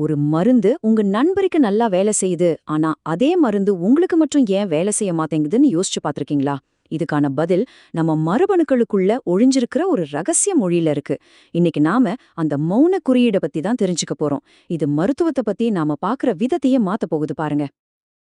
ஒரு மருந்து உங்க நண்பருக்கு நல்லா வேலை செய்யுது ஆனா அதே மருந்து உங்களுக்கு மட்டும் ஏன் வேலை செய்ய மாட்டேங்குதுன்னு யோசிச்சு பார்த்திருக்கீங்களா? இதுக்கான பதில் நம்ம மரபணுக்களுக்குள்ள ஒழிஞ்சிருக்கிற ஒரு ரகசிய மொழியில இருக்கு. இன்னைக்கு நாம அந்த மௌன குறியீடை பத்தி தான் தெரிஞ்சுக்க போறோம். இது மருத்துவத்தை பத்தி நாம பாக்குற விதத்தையே மாத்த போகுது பாருங்க.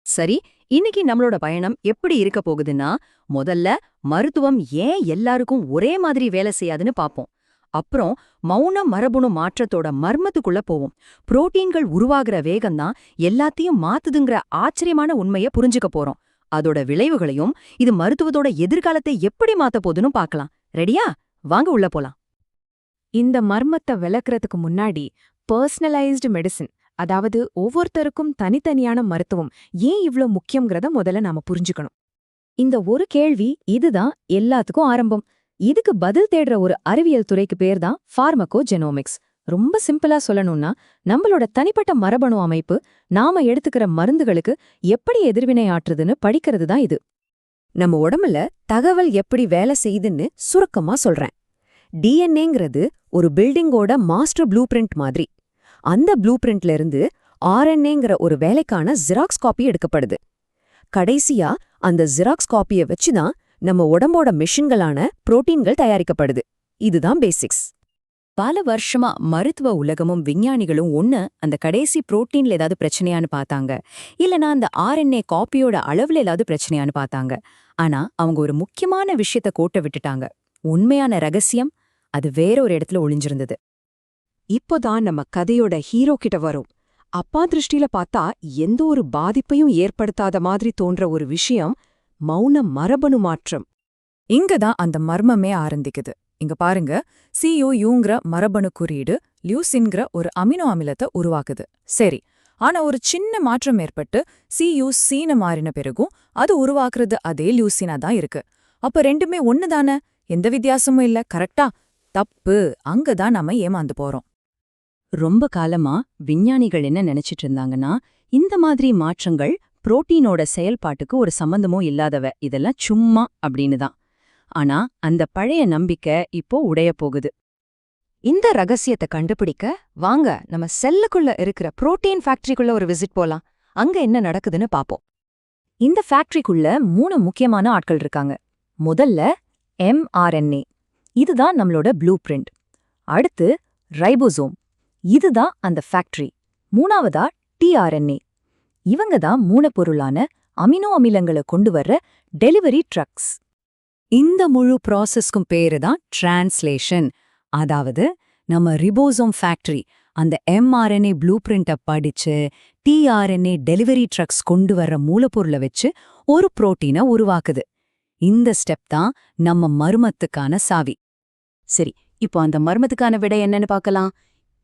சரி இன்னைக்கு நம்மளோட பயணம் எப்படி இருக்க போகுதுன்னா முதல்ல மருத்துவம் ஏன் எல்லாருக்கும் ஒரே மாதிரி வேலை செய்யாதுன்னு பாப்போம் அப்புறம் மௌன மரபணு மாற்றத்தோட மர்மத்துக்குள்ள போவோம். புரோட்டீன்கள் உருவாகிற வேகம்தான் எல்லாத்தையும் மாத்துதுங்கிற ஆச்சரியமான உண்மைய புரிஞ்சுக்க போறோம். அதோட விளைவுகளையும் இது மருத்துவத்தோட எதிர்காலத்தை எப்படி மாத்த போகுதுன்னு பார்க்கலாம். ரெடியா? வாங்க உள்ள போலாம். இந்த மர்மத்தை விளக்குறதுக்கு முன்னாடி பர்சனலைஸ்டு மெடிசின் அதாவது ஒவ்வொருத்தருக்கும் தனித்தனியான மருத்துவம் ஏன் இவ்ளோ முக்கியங்கிறத முதல்ல நாம புரிஞ்சுக்கணும். இந்த ஒரு கேள்வி இதுதான் எல்லாத்துக்கும் ஆரம்பம். இதுக்கு பதில் தேடுற ஒரு அறிவியல் துறைக்கு பேர் தான் ஃபார்மகோ ஜெனோமிக்ஸ் ரொம்ப சிம்பிளா சொல்லணும்னா நம்மளோட தனிப்பட்ட மரபணு அமைப்பு நாம எடுத்துக்கிற மருந்துகளுக்கு எப்படி எதிர்வினை ஆற்றுதுன்னு படிக்கிறது தான் இது. நம்ம உடம்புல தகவல் எப்படி வேலை செய்யுதுன்னு சுருக்கமா சொல்றேன். டிஎன்ஏங்கிறது ஒரு பில்டிங்கோட மாஸ்டர் ப்ளூ பிரிண்ட் மாதிரி. அந்த ப்ளூ பிரிண்ட்ல இருந்து ஆர்என்ஏங்கிற ஒரு வேலைக்கான ஜெராக்ஸ் காப்பி எடுக்கப்படுது. கடைசியா அந்த ஜெராக்ஸ் காப்பியை வச்சுதான் நம்ம உடம்போட மிஷின்களான புரோட்டீன்கள் தயாரிக்கப்படுது. இதுதான் பேசிக்ஸ் பல வருஷமா மருத்துவ உலகமும் விஞ்ஞானிகளும் ஒண்ணு அந்த கடைசி புரோட்டீன்ல ஏதாவது பிரச்சனையான்னு பார்த்தாங்க. இல்லனா அந்த ஆர்என்ஏ காப்பியோட அளவுல ஏதாவது பிரச்சனையான்னு பார்த்தாங்க. ஆனா அவங்க ஒரு முக்கியமான விஷயத்த கோட்ட விட்டுட்டாங்க. உண்மையான ரகசியம் அது வேற ஒரு இடத்துல ஒளிஞ்சிருந்தது. இப்போதான் நம்ம கதையோட ஹீரோ கிட்ட வரும். அப்பா திருஷ்டில பார்த்தா எந்த ஒரு பாதிப்பையும் ஏற்படுத்தாத மாதிரி தோன்ற ஒரு விஷயம் மௌன மரபணு மாற்றம். இங்கதான் அந்த மர்மமே ஆரம்பிக்குது. இங்க பாருங்க சியூங்கிற மரபணு குறியீடு லியூசின்கிற ஒரு அமினோ அமிலத்தை உருவாக்குது. சரி ஆனா ஒரு சின்ன மாற்றம் ஏற்பட்டு சியூ சீன மாறின பிறகும் அது உருவாக்குறது அதே லியூசினா தான் இருக்கு. அப்ப ரெண்டுமே ஒண்ணுதானே? எந்த வித்தியாசமும் இல்ல. கரெக்டா? தப்பு. அங்கதான் நாம ஏமாந்து போறோம். ரொம்ப காலமா விஞ்ஞானிகள் என்ன நினைச்சிட்டு இருந்தாங்கன்னா இந்த மாதிரி மாற்றங்கள் புரோட்டீனோட செயல்பாட்டுக்கு ஒரு சம்பந்தமோ இல்லாதவ இதெல்லாம் சும்மா அப்படின்னு தான். ஆனா அந்த பழைய நம்பிக்கை இப்போ உடைய போகுது. இந்த ரகசியத்தை கண்டுபிடிக்க வாங்க நம்ம செல்லுக்குள்ள இருக்கிற புரோட்டீன் ஃபேக்டரிக்குள்ள ஒரு விசிட் போலாம். அங்க என்ன நடக்குதுன்னு பாப்போம். இந்த ஃபேக்டரிக்குள்ள மூணு முக்கியமான ஆட்கள் இருக்காங்க. முதல்ல எம்ஆர்என்ஏ இதுதான் நம்மளோட ப்ளூ பிரிண்ட். அடுத்து ரைபோசோம். இதுதான் அந்த ஃபேக்டரி. மூணாவதா டிஆர்என்ஏ இவங்க தான் மூலப்பொருளான அமினோ அமிலங்களை கொண்டு வர்ற டெலிவரி ட்ரக்ஸ். இந்த முழு ப்ராசஸ்க்கும் பேரு தான் டிரான்ஸ்லேஷன். அதாவது நம்ம ரிபோசோம் ஃபேக்டரி அந்த எம்ஆர்என்ஏ ப்ளூ பிரிண்ட்டை படிச்சு டிஆர்என்ஏ டெலிவரி ட்ரக்ஸ் கொண்டு வர்ற மூலப்பொருளை வச்சு ஒரு புரோட்டீனை உருவாக்குது. இந்த ஸ்டெப் தான் நம்ம மர்மத்துக்கான சாவி. சரி இப்போ அந்த மர்மத்துக்கான விடை என்னன்னு பார்க்கலாம்.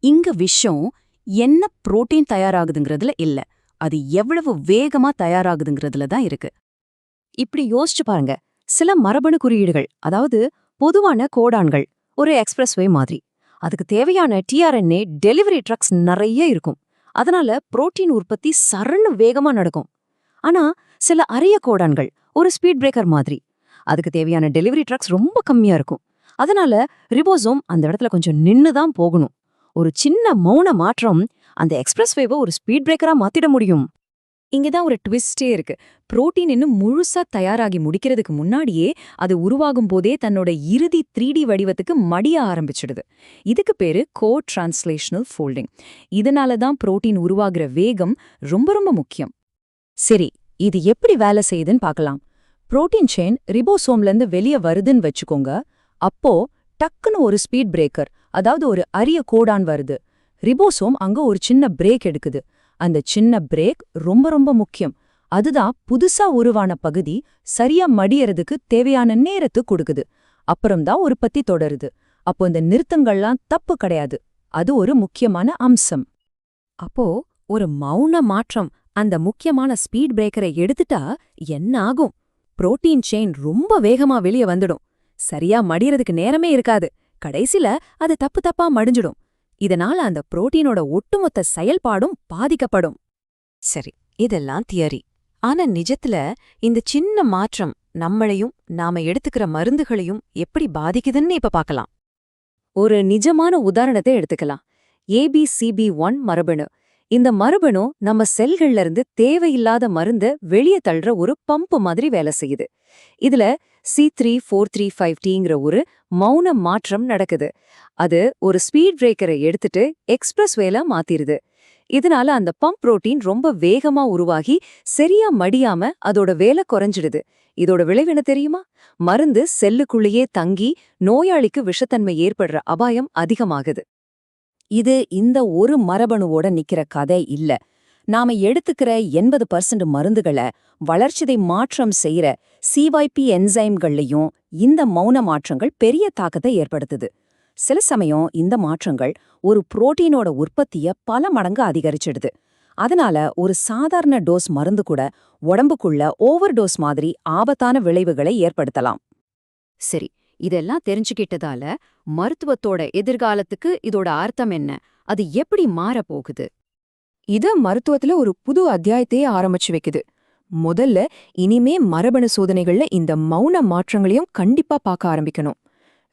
இங்க விஷயம் என்ன புரோட்டீன் தயாராகுதுங்கிறதுல இல்ல. அது எவ்வளவு வேகமா தயாராகுதுங்கிறதுல தான் இருக்கு. இப்படி யோசிச்சு பாருங்க. சில மரபணு குறியீடுகள் அதாவது பொதுவான கோடான்கள் ஒரு எக்ஸ்பிரஸ்வே மாதிரி. அதுக்கு தேவையான டிஆர்என்ஏ டெலிவரி ட்ரக்ஸ் நிறைய இருக்கும். அதனால புரோட்டீன் உற்பத்தி சரன்னு வேகமா நடக்கும். ஆனா சில அரிய கோடான்கள் ஒரு ஸ்பீட் பிரேக்கர் மாதிரி அதுக்கு தேவையான டெலிவரி ட்ரக்ஸ் ரொம்ப கம்மியா இருக்கும். அதனால ரிபோசோம் அந்த இடத்துல கொஞ்சம் நின்னு தான் போகணும். ஒரு சின்ன மௌன மாற்றம் அந்த எக்ஸ்பிரஸ்வேவை ஒரு ஸ்பீட் பிரேக்கரா மாத்திட முடியும். இங்கதான் ஒரு ட்விஸ்டே இருக்கு. புரோட்டீன் இன்னும் முழுசா தயாராகி முடிக்கிறதுக்கு முன்னாடியே அது உருவாகும் போதே தன்னோட இறுதி த்ரீ வடிவத்துக்கு மடிய ஆரம்பிச்சிடுது. இதுக்கு பேரு கோ டிரான்ஸ்லேஷனல் ஃபோல்டிங். இதனால தான் புரோட்டீன் உருவாகிற வேகம் ரொம்ப ரொம்ப முக்கியம். சரி இது எப்படி வேலை செய்யுதுன்னு பார்க்கலாம். புரோட்டீன் செயின் ரிபோசோம்லேருந்து வெளியே வருதுன்னு வச்சுக்கோங்க. அப்போ டக்குன்னு ஒரு ஸ்பீட் பிரேக்கர் அதாவது ஒரு அரிய கோடான் வருது. ரிபோசோம் அங்க ஒரு சின்ன பிரேக் எடுக்குது. அந்த சின்ன பிரேக் ரொம்ப ரொம்ப முக்கியம். அதுதான் புதுசா உருவான பகுதி சரியா மடியறதுக்கு தேவையான நேரத்து கொடுக்குது. அப்புறம்தான் உற்பத்தி தொடருது. அப்போ இந்த நிறுத்தங்கள்லாம் தப்பு கிடையாது. அது ஒரு முக்கியமான அம்சம். அப்போ ஒரு மௌன மாற்றம் அந்த முக்கியமான ஸ்பீட் பிரேக்கரை எடுத்துட்டா என்ன ஆகும்? புரோட்டீன் செயின் ரொம்ப வேகமா வெளிய வந்துடும். சரியா மடியறதுக்கு நேரமே இருக்காது. கடைசில அது தப்பு தப்பா மடிஞ்சிடும். இதனால அந்த புரோட்டீனோட ஒட்டுமொத்த செயல்பாடும் பாதிக்கப்படும். சரி இதெல்லாம் தியரி. ஆனா நிஜத்துல இந்த சின்ன மாற்றம் நம்மளையும் நாம எடுத்துக்கிற மருந்துகளையும் எப்படி பாதிக்குதுன்னு இப்ப பார்க்கலாம் ஒரு நிஜமான உதாரணத்தை எடுத்துக்கலாம். ஏபிசிபி ஒன் மரபணு. இந்த மரபணு நம்ம செல்கள்ல இருந்து தேவையில்லாத மருந்த வெளியே தள்ளுற ஒரு பம்ப் மாதிரி வேலை செய்யுது. இதுல C three four three five டிங்கிற ஒரு மௌன மாற்றம் நடக்குது. அது ஒரு ஸ்பீட் பிரேக்கரை எடுத்துட்டு எக்ஸ்பிரஸ் வேல மாத்திருது. இதனால அந்த பம்ப் புரோட்டீன் ரொம்ப வேகமா உருவாகி சரியா மடியாம அதோட வேலை குறைஞ்சிடுது. இதோட விளைவு என்ன தெரியுமா? மருந்து செல்லுக்குள்ளேயே தங்கி நோயாளிக்கு விஷத்தன்மை ஏற்படுற அபாயம் அதிகமாகுது. இது இந்த ஒரு மரபணுவோட நிக்கிற கதை இல்ல. நாம எடுத்துக்கிற எண்பது பர்சன்ட் மருந்துகளை வளர்ச்சிதை மாற்றம் செய்யற சிவைபி என்சைம்கள்லையும் இந்த மௌன மாற்றங்கள் பெரிய தாக்கத்தை ஏற்படுத்துது. சில சமயம் இந்த மாற்றங்கள் ஒரு புரோட்டீனோட உற்பத்திய பல மடங்கு அதிகரிச்சிடுது. அதனால ஒரு சாதாரண டோஸ் மருந்து கூட உடம்புக்குள்ள ஓவர் டோஸ் மாதிரி ஆபத்தான விளைவுகளை ஏற்படுத்தலாம். சரி இதெல்லாம் தெரிஞ்சுக்கிட்டதால மருத்துவத்தோட எதிர்காலத்துக்கு இதோட அர்த்தம் என்ன? அது எப்படி மாறப் போகுது? இது மருத்துவத்துல ஒரு புது அத்தியாயத்தையே ஆரம்பிச்சு வைக்குது. முதல்ல இனிமே மரபணு சோதனைகள்ல இந்த மௌன மாற்றங்களையும் கண்டிப்பா பார்க்க ஆரம்பிக்கணும்.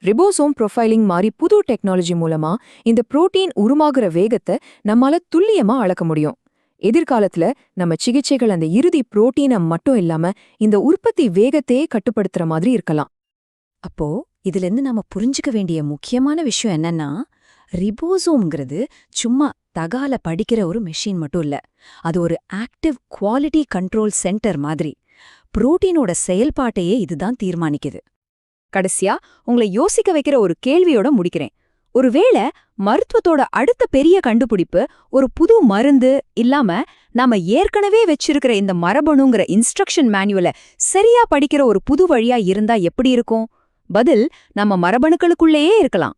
ரிபோசோம் ப்ரொஃபைலிங் மாதிரி புது டெக்னாலஜி மூலமா இந்த புரோட்டீன் உருமாகிற வேகத்தை நம்மால துல்லியமா அளக்க முடியும். எதிர்காலத்துல நம்ம சிகிச்சைகள் அந்த இறுதி புரோட்டீனை மட்டும் இல்லாம இந்த உற்பத்தி வேகத்தையே கட்டுப்படுத்துற மாதிரி இருக்கலாம். அப்போ இதிலிருந்து நாம புரிஞ்சுக்க வேண்டிய முக்கியமான விஷயம் என்னன்னா ரிபோசோம்ங்கிறது சும்மா தகால படிக்கிற ஒரு மெஷின் மட்டும் இல்ல. அது ஒரு ஆக்டிவ் குவாலிட்டி கண்ட்ரோல் சென்டர் மாதிரி. புரோட்டீனோட செயல்பாட்டையே இதுதான் தீர்மானிக்குது. கடைசியா உங்களை யோசிக்க வைக்கிற ஒரு கேள்வியோட முடிக்கிறேன். ஒருவேளை மருத்துவத்தோட அடுத்த பெரிய கண்டுபிடிப்பு ஒரு புது மருந்து இல்லாம நாம ஏற்கனவே வச்சிருக்கிற இந்த மரபணுங்கிற இன்ஸ்ட்ரக்ஷன் மேனுவலை சரியா படிக்கிற ஒரு புது வழியா இருந்தா எப்படி இருக்கும்? பதில் நம்ம மரபணுக்களுக்குள்ளேயே இருக்கலாம்.